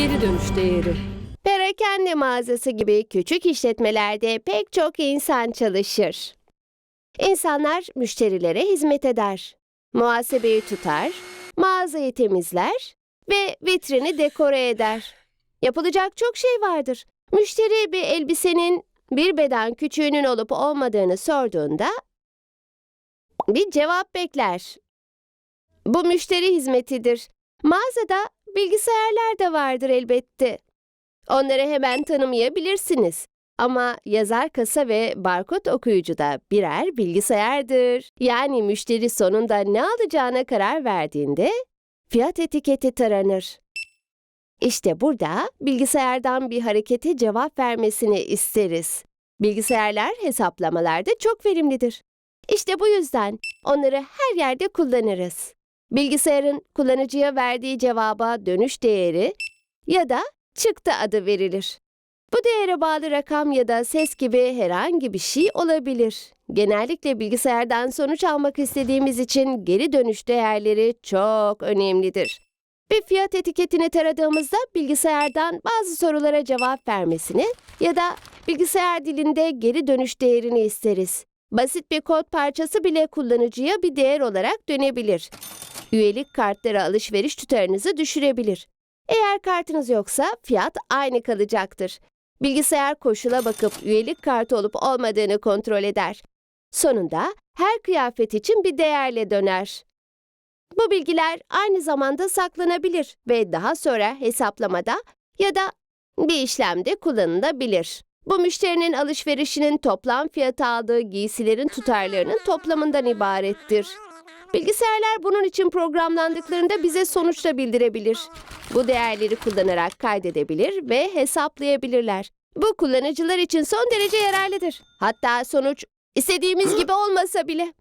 Geri dönüş değeri. Perakende mağazası gibi küçük işletmelerde pek çok insan çalışır. İnsanlar müşterilere hizmet eder. Muhasebeyi tutar, mağazayı temizler ve vitrini dekore eder. Yapılacak çok şey vardır. Müşteri bir elbisenin bir beden küçüğünün olup olmadığını sorduğunda bir cevap bekler. Bu müşteri hizmetidir. Mağazada bilgisayarlar da vardır elbette. Onları hemen tanımayabilirsiniz. Ama yazar kasa ve barkod okuyucu da birer bilgisayardır. Yani müşteri sonunda ne alacağına karar verdiğinde fiyat etiketi taranır. İşte burada bilgisayardan bir harekete cevap vermesini isteriz. Bilgisayarlar hesaplamalarda çok verimlidir. İşte bu yüzden onları her yerde kullanırız. Bilgisayarın kullanıcıya verdiği cevaba dönüş değeri ya da çıktı adı verilir. Bu değere bağlı rakam ya da ses gibi herhangi bir şey olabilir. Genellikle bilgisayardan sonuç almak istediğimiz için geri dönüş değerleri çok önemlidir. Bir fiyat etiketini taradığımızda bilgisayardan bazı sorulara cevap vermesini ya da bilgisayar dilinde geri dönüş değerini isteriz. Basit bir kod parçası bile kullanıcıya bir değer olarak dönebilir. Üyelik kartları alışveriş tutarınızı düşürebilir. Eğer kartınız yoksa fiyat aynı kalacaktır. Bilgisayar koşula bakıp üyelik kartı olup olmadığını kontrol eder. Sonunda her kıyafet için bir değerle döner. Bu bilgiler aynı zamanda saklanabilir ve daha sonra hesaplamada ya da bir işlemde kullanılabilir. Bu müşterinin alışverişinin toplam fiyatı aldığı giysilerin tutarlarının toplamından ibarettir. Bilgisayarlar bunun için programlandıklarında bize sonuç da bildirebilir. Bu değerleri kullanarak kaydedebilir ve hesaplayabilirler. Bu kullanıcılar için son derece yararlıdır. Hatta sonuç istediğimiz gibi olmasa bile.